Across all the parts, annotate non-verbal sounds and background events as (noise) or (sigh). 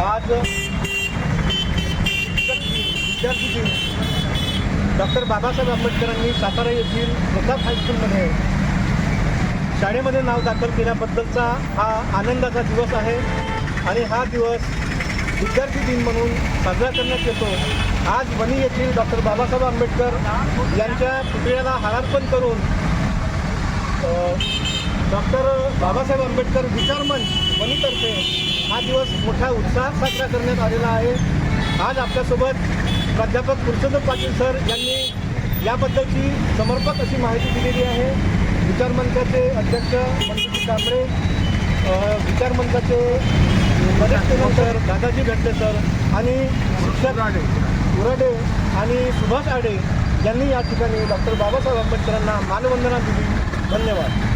आज विद्यार्थी दिन डॉक्टर बाबासाहेब आंबेडकरांनी सातारा येथील प्रताप हायस्कूलमध्ये शाळेमध्ये नाव दाखल केल्याबद्दलचा हा आनंदाचा दिवस आहे. आणि हा दिवस विद्यार्थी दिन म्हणून साजरा करण्यात येतो. आज वणी येथील डॉक्टर बाबासाहेब आंबेडकर यांच्या पुतळ्याला हारार्पण करून डॉक्टर बाबासाहेब आंबेडकर विचारमंच मंच वणीतर्फे हा दिवस मोठ्या उत्साहात साजरा करण्यात आलेला आहे. आज आपल्यासोबत प्राध्यापक पुरुषोत्तम पाटील सर यांनी याबद्दलची समर्पक अशी माहिती दिलेली आहे. विचार मंचाचे अध्यक्ष मनसुखी कांबळे विचार मंचाचे सर दादाजी भेटले सर आणि शिक्षक उराडे आणि सुभाष आडे यांनी या ठिकाणी डॉक्टर बाबासाहेब आंबेडकरांना मानवंदना दिली. धन्यवाद.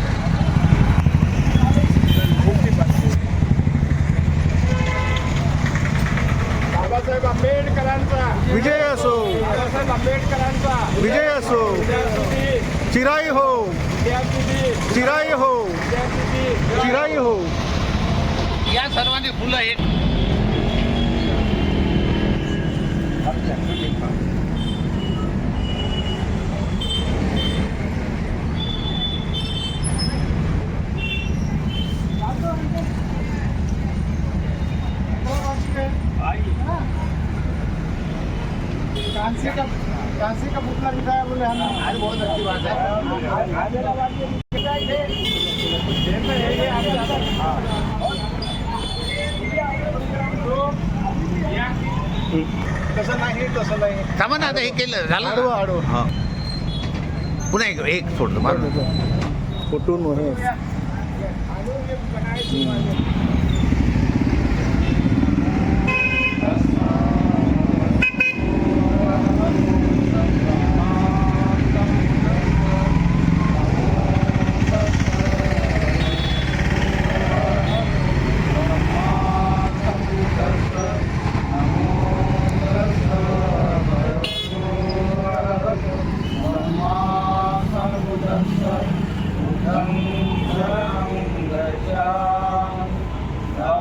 बाबासाहेब आंबेडकरांचा. विजय असो. बाबासाहेब आंबेडकरांचा. विजय असो. चिराई हो. चिराई हो. चिराई हो. या सर्वांनी फुलं एक कांसी का कांसी का पुतला दिखाया बोले हम आज बहुत अच्छी बात है. तसं नाही तसं नाही. थांबा ना आता हे केलं झालं? आडवं हा. पुन्हा एक एक सोडलं मारून. कुठून हे?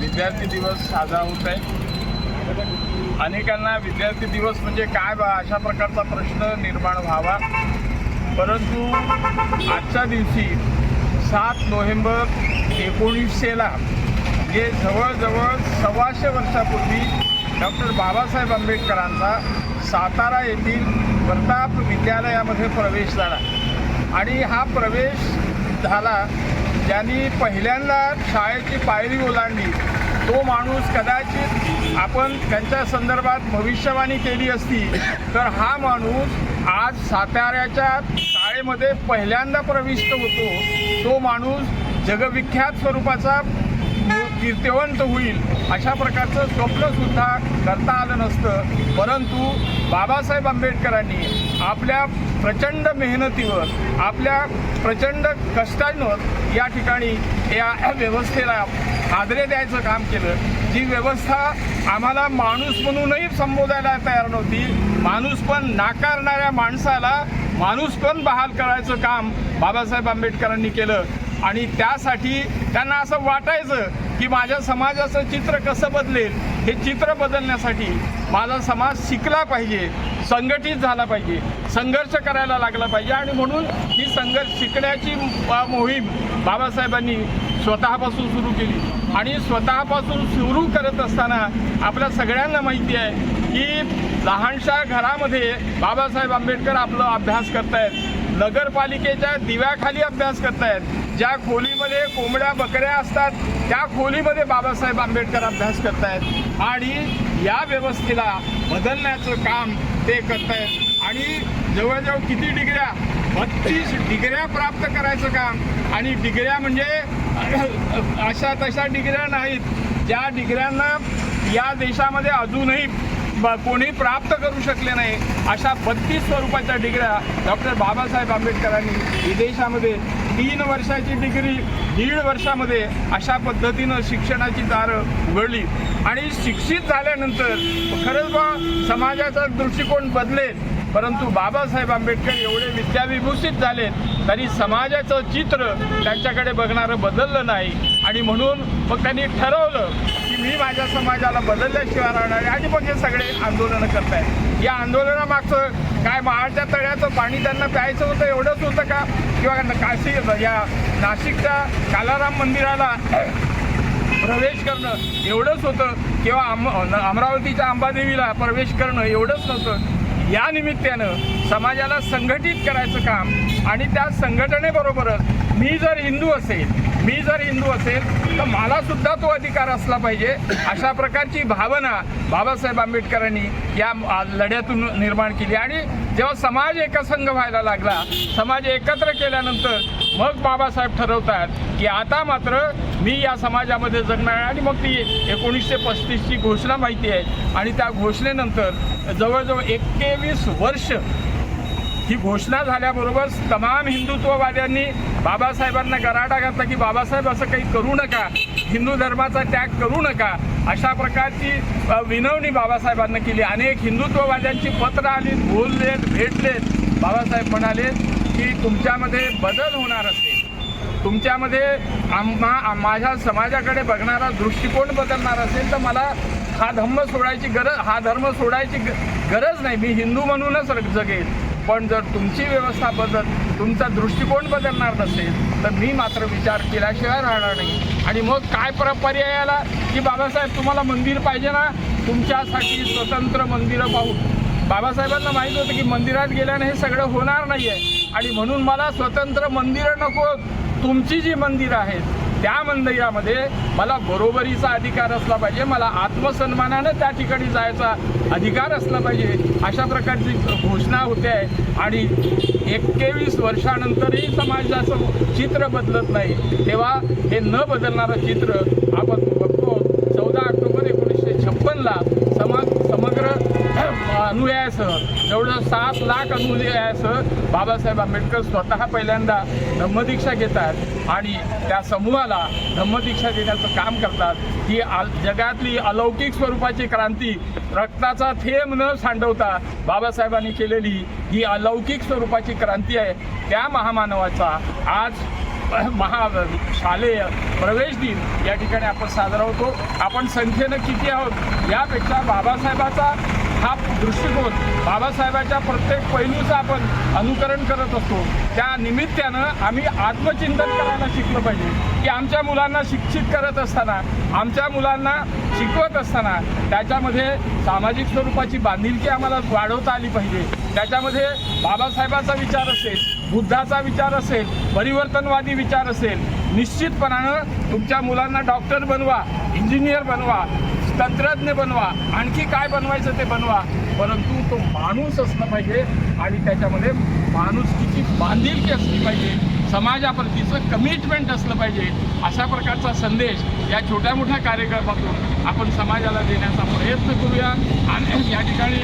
विद्यार्थी दिवस साजरा होत आहे. अनेकांना विद्यार्थी दिवस म्हणजे काय बा अशा प्रकारचा प्रश्न निर्माण व्हावा. परंतु आजच्या दिवशी सात नोव्हेंबर एकोणीसशेला जे जवळजवळ सव्वाशे वर्षापूर्वी डॉक्टर बाबासाहेब आंबेडकरांचा सातारा येथील प्रताप विद्यालयामध्ये प्रवेश झाला. आणि हा प्रवेश झाला ज्यांनी पहिल्यांदा शाळेची पायरी ओलांडली तो माणूस कदाचित आपण त्यांच्या संदर्भात भविष्यवाणी केली असती तर हा माणूस आज साताऱ्याच्या शाळेमध्ये पहिल्यांदा प्रविष्ट होतो. तो माणूस जगविख्यात स्वरूपाचा कीर्तिवंत होईल. अशा प्रकारचं स्वप्नसुद्धा करता आलं नसतं. परंतु बाबासाहेब आंबेडकरांनी आपल्या प्रचंड मेहनतीवर आपल्या प्रचंड कष्टांवर या ठिकाणी या व्यवस्थेला आदरे द्यायचं काम केलं. जी व्यवस्था आम्हाला माणूस म्हणूनही संबोधायला तयार नव्हती. माणूस पण नाकारणाऱ्या माणसाला माणूस पण बहाल करायचं काम बाबासाहेब आंबेडकरांनी केलं. आणि त्यासाठी त्यांना असं वाटायचं की माझ्या समाजाचं चित्र कसं बदलेल हे चित्र बदलण्यासाठी माझा समाज शिकला पाहिजे संघटित झाला पाहिजे संघर्ष करायला लागला पाहिजे आणि म्हणून ही संघर्ष शिकण्याची मोहीम बाबासाहेबांनी स्वतःपासून सुरू केली. आणि स्वतःपासून सुरू करत असताना आपल्या सगळ्यांना माहिती आहे की लहानशा घरामध्ये बाबासाहेब आंबेडकर आपलं अभ्यास करतायत नगरपालिकेच्या दिव्याखाली अभ्यास करतायत ज्या खोलीमध्ये कोंबड्या बकऱ्या असतात त्या खोलीमध्ये बाबासाहेब आंबेडकर अभ्यास करतायत आणि या व्यवस्थेला बदलण्याचं काम ते करतायत. आणि जवळजवळ किती डिग्र्या? बत्तीस डिग्र्या प्राप्त करायचं काम. आणि डिग्र्या म्हणजे अशा तशा डिग्र्या नाहीत. ज्या डिग्र्यांना या देशामध्ये अजूनही कोणी प्राप्त करू शकले नाही अशा बत्तीस स्वरूपाच्या डिग्र्या डॉक्टर बाबासाहेब आंबेडकरांनी विदेशामध्ये तीन वर्षाची डिग्री दीड वर्षामध्ये अशा पद्धतीनं शिक्षणाची दारं उघडली. आणि शिक्षित झाल्यानंतर खरंच बा समाजाचा दृष्टिकोन बदलेल परंतु बाबासाहेब आंबेडकर एवढे विद्याविभूषित झालेत तरी समाजाचं चित्र त्यांच्याकडे बघणारं बदललं नाही. आणि म्हणून मग त्यांनी ठरवलं मी माझ्या समाजाला बदलल्याशिवाय राहणार आहे आणि मग हे सगळे आंदोलनं करतायत. या आंदोलनामागचं काय महाडच्या तळ्याचं पाणी त्यांना प्यायचं होतं एवढंच होतं का? किंवा काशी या नाशिकच्या कालाराम मंदिराला प्रवेश करणं एवढंच होतं. किंवा अम अमरावतीच्या अंबादेवीला प्रवेश करणं एवढंच नव्हतं. या निमित्तानं समाजाला संघटित करायचं काम आणि त्या संघटनेबरोबरच मी जर हिंदू असेल मी जर हिंदू असेल तर मला सुद्धा तो अधिकार असला पाहिजे. अशा प्रकारची भावना बाबासाहेब आंबेडकरांनी या लढ्यातून निर्माण केली. आणि जेव्हा समाज एकसंघ व्हायला लागला समाज एकत्र केल्यानंतर मग बाबासाहेब ठरवतात की आता मात्र मी या समाजामध्ये जगणार आणि मग ती एकोणीसशे पस्तीसची घोषणा माहिती आहे. आणि त्या घोषणेनंतर जवळजवळ एक्केवीस वर्ष ही घोषणा झाल्याबरोबर तमाम हिंदुत्ववाद्यांनी बाबासाहेबांना गराडा घातला की बाबासाहेब असं काही करू नका हिंदू धर्माचा त्याग करू नका. अशा प्रकारची विनवणी बाबासाहेबांना केली. अनेक हिंदुत्ववाद्यांची पत्र आली बोललेत भेटलेत. बाबासाहेब म्हणाले की तुमच्यामध्ये बदल होणार असेल. तुमच्यामध्ये आम्हा माझ्या समाजाकडे बघणारा दृष्टिकोन बदलणार असेल तर मला हा धर्म सोडायची गरज हा धर्म सोडायची ग- गरज नाही. मी हिंदू म्हणूनच जगेल. पण जर तुमची व्यवस्था बदल तुमचा दृष्टिकोन बदलणार नसेल तर मी मात्र विचार केल्याशिवाय राहणार नाही. आणि मग काय पर पर्याय आला? की बाबासाहेब तुम्हाला मंदिर पाहिजे ना? तुमच्यासाठी स्वतंत्र मंदिरं पाहू बाबासाहेबांना माहीत होतं की मंदिरात गेल्याने हे सगळं होणार नाही आहे आणि म्हणून मला स्वतंत्र मंदिरं नको तुमची जी मंदिरं आहेत त्या मंदिरामध्ये मला बरोबरीचा अधिकार असला पाहिजे मला आत्मसन्मानानं त्या ठिकाणी जायचा अधिकार असला पाहिजे अशा प्रकारची घोषणा होते आहे. आणि एक्केवीस वर्षानंतरही समाजाचं चित्र बदलत नाही तेव्हा हे न बदलणारं चित्र आपण अनुयायासह जवळजवळ सात लाख अनुयायासह बाबासाहेब आंबेडकर स्वतः पहिल्यांदा धम्मदीक्षा घेतात आणि त्या समूहाला धम्मदीक्षा देण्याचं काम करतात. ही जगातली अलौकिक स्वरूपाची क्रांती रक्ताचा थेंब न सांडवता बाबासाहेबांनी केलेली ही अलौकिक स्वरूपाची क्रांती आहे. त्या महामानवाचा आज (clears throat) महा शालेय प्रवेश दिन या ठिकाणी आपण साजरा होतो. आपण संख्येनं किती आहोत? यापेक्षा बाबासाहेबाचा हा दृष्टिकोन बाबासाहेबाच्या प्रत्येक पैलूचं आपण अनुकरण करत असतो. त्या निमित्तानं आम्ही आत्मचिंतन करायला शिकलं पाहिजे. की आमच्या मुलांना शिक्षित करत असताना आमच्या मुलांना शिकवत असताना त्याच्यामध्ये सामाजिक स्वरूपाची बांधिलकी आम्हाला वाढवता आली पाहिजे. त्याच्यामध्ये बाबासाहेबाचा विचार असेल बुद्धाचा विचार असेल परिवर्तनवादी विचार असेल निश्चितपणानं तुमच्या मुलांना डॉक्टर बनवा इंजिनियर बनवा तंत्रज्ञ बनवा. आणखी काय बनवायचं ते बनवा. परंतु तो माणूस असला पाहिजे आणि त्याच्यामध्ये माणुसकीची बांधिलकी असली पाहिजे. समाजाप्रतीचं कमिटमेंट असलं पाहिजे. अशा प्रकारचा संदेश या छोट्या मोठ्या कार्यक्रमातून आपण समाजाला देण्याचा प्रयत्न करूया. आणि या ठिकाणी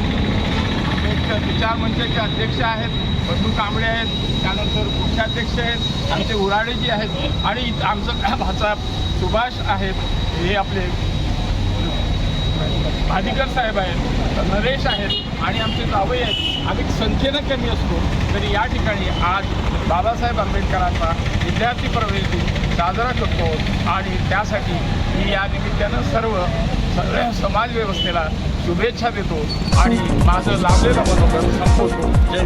एक विचार मंचाचे अध्यक्ष आहेत बंधू कांबळे आहेत त्यानंतर कोषाध्यक्ष आहेत आमचे उराडेजी आहेत आणि आमचं भाचा सुभाष आहेत. हे आपले भादिकर साहेब आहेत नरेश आहेत आणि आमचे जावई आहेत. आम्ही संख्येनं कमी असतो तरी या ठिकाणी आज बाबासाहेब आंबेडकरांचा विद्यार्थी प्रवेश दिन साजरा करतो आणि त्यासाठी मी या निमित्तानं सर्व सगळ्या समाजव्यवस्थेला शुभेच्छा देतो आणि माझं लाभलेलं मनोगत संपवतो. जय